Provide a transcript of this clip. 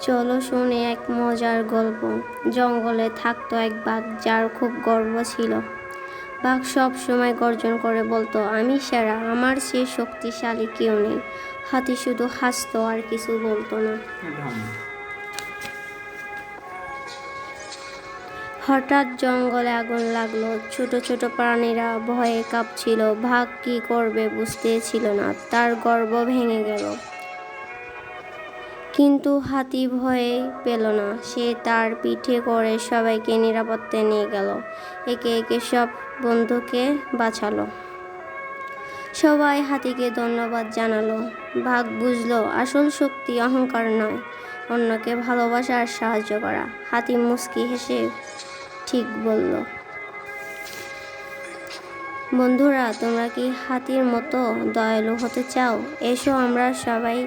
চলো শুনে এক মজার গল্প। জঙ্গলে থাকতো এক বাঘ যার খুব গর্ব ছিল। বাঘ সব সময় গর্জন করে বলতো, আমি সেরা, আমার চেয়ে শক্তিশালী কেউ নেই। হাতি শুধু হাসতো আর কিছু বলতো না। হঠাৎ জঙ্গলে আগুন লাগল। ছোট ছোট প্রাণীরা ভয়ে কাঁপছিল। ভাগ কি করবে বুঝতেছিল না, তার গর্ব ভেঙে গেল। কিন্তু হাতি ভয়ে পেল না। সে তার পিঠে করে সবাইকে নিরাপত্তায় নিয়ে গেল। একে একে সব বন্ধুকে বাঁচালো। সবাই হাতিকে ধন্যবাদ জানালো। ভাগ বুঝলো, আসল শক্তি অহংকার নয়, অন্যকে ভালোবাসা আর সাহায্য করা। হাতি মুস্কি হেসে ঠিক বলল, বন্ধুরা, তোমরা কি হাতির মতো দয়ালু হতে চাও? এসো, আমরা সবাই